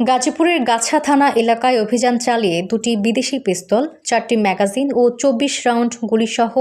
গাজীপুরের গাছা থানা এলাকায় অভিযান চালিয়ে দুটি বিদেশি পিস্তল, চারটি ম্যাগাজিন ও চব্বিশ রাউন্ড গুলিসহ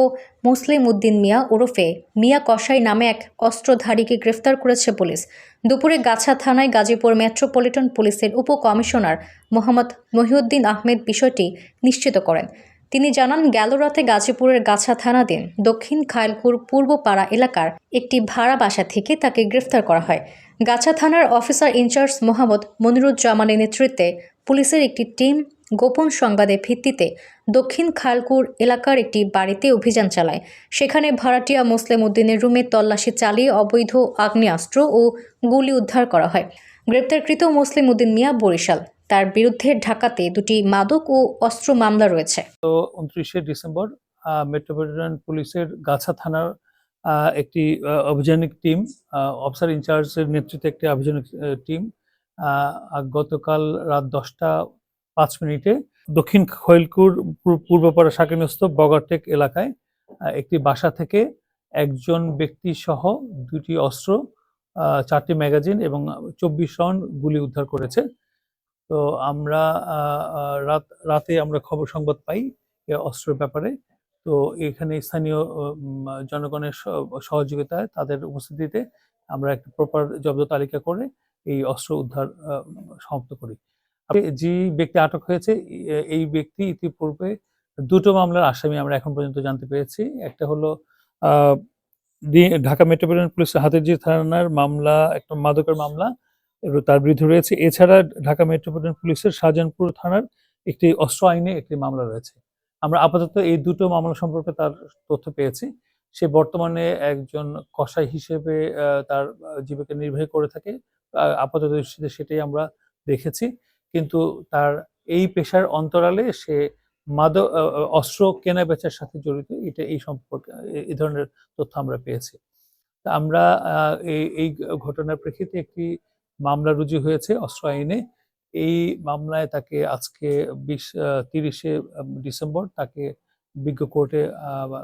মুসলিম উদ্দিন মিয়া ওরফে মিয়া কসাই নামে এক অস্ত্রধারীকে গ্রেফতার করেছে পুলিশ। দুপুরে গাছা থানায় গাজীপুর মেট্রোপলিটন পুলিশের উপকমিশনার মোহাম্মদ মহিউদ্দিন আহমেদ বিষয়টি নিশ্চিত করেন। তিনি জানান, গেল রাতে গাজীপুরের গাছা থানাধীন দক্ষিণ খায়লপুর পূর্বপাড়া এলাকার একটি ভাড়া বাসা থেকে তাকে গ্রেফতার করা হয়। গাছা থানার অফিসার ইনচার্জ মোহাম্মদ মনিরুজ্জামানের নেতৃত্বে পুলিশের একটি টিম গোপন সংবাদের ভিত্তিতে দক্ষিণ খালকুর এলাকার একটি বাড়িতে অভিযান চালায়। সেখানে ভাড়াটিয়া মুসলিম উদ্দিনের রুমে তল্লাশি চালিয়ে অবৈধ আগ্নেয়াস্ত্র ও গুলি উদ্ধার করা হয়। গ্রেপ্তারকৃত মুসলিম উদ্দিন মিয়া বরিশাল। তার বিরুদ্ধে ঢাকাতে দুটি মাদক ও অস্ত্র মামলা রয়েছে। তো উনত্রিশে ডিসেম্বর মেট্রোপলিটন পুলিশের গাছা থানার একটি অভিযানিক টিম অফিসার ইনচার্জের নেতৃত্বে একটি অভিযানিক টিম গতকাল রাত দশটা পাঁচ মিনিটে দক্ষিণ খৈলকুর পূর্বপাড়া শাকিনস্থ বগারটেক এলাকায় একটি বাসা থেকে একজন ব্যক্তি সহ দুটি অস্ত্র চারটি ম্যাগাজিন এবং চব্বিশ রাউন্ড গুলি উদ্ধার করেছে। তো আমরা রাত, রাতে আমরা খবর সংবাদ পাই অস্ত্রের ব্যাপারে। তো এখানে স্থানীয় জনগণের সহ- সহযোগিতায় তাদের উপস্থিতিতে আমরা একটা প্রপার জব্দ তালিকা করে এই অস্ত্র উদ্ধার সমাপ্ত করি। যে ব্যক্তি আটক হয়েছে এই ব্যক্তি ইতিপূর্বে দুটো মামলার আসামি আমরা এখন পর্যন্ত জানতে পেরেছি। একটা হলো ঢাকা মেট্রোপলিটন পুলিশের হাতিরঝি থানার মামলা, একটা মাদকের মামলা তার বিরুদ্ধে রয়েছে। এছাড়া ঢাকা মেট্রোপলিটন পুলিশের শাহজাহানপুর থানার একটি অস্ত্র আইনে একটি মামলা রয়েছে। আমরা আপাতত এই দুটো মামলা সম্পর্কে তার তথ্য পেয়েছি। সে বর্তমানে একজন কসাই হিসেবে তার জীবিকা নির্বাহ করে থাকে। আপাতত দৃষ্টিতে সেটাই আমরা দেখেছি। কিন্তু তার এই পেশার অন্তরালে সে মাদক অস্ত্র কেনা বেচার সাথে জড়িত। এটা এই সম্পর্কে এই ধরনের তথ্য আমরা পেয়েছি। আমরা এই এই ঘটনার প্রেক্ষিতে একটি মামলা রুজু হয়েছে অস্ত্র আইনে। এই মামলায় তাকে আজকে বিশ তিরিশে ডিসেম্বর তাকে বিজ্ঞ কোর্টে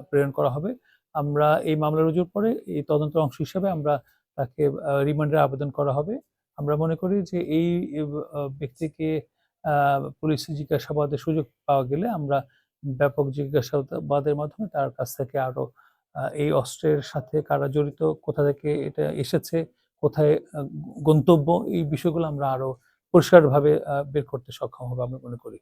প্রেরণ করা হবে। আমরা এই মামলা রুজুর পরে এই তদন্তের অংশ হিসাবে আমরা তাকে রিমান্ডের আবেদন করা হবে। আমরা মনে করি যে এই ব্যক্তিকে পুলিশি জিজ্ঞাসাবাদের সুযোগ পাওয়া গেলে আমরা ব্যাপক জিজ্ঞাসাবাদের মাধ্যমে তার কাছ থেকে আরও আহ, এই অস্ত্রের সাথে কারা জড়িত কোথা থেকে এটা এসেছে কোথায় গন্তব্য এই বিষয়গুলো আমরা আরও পরিষ্কারভাবে বের করতে সক্ষম হবে আমি মনে করি।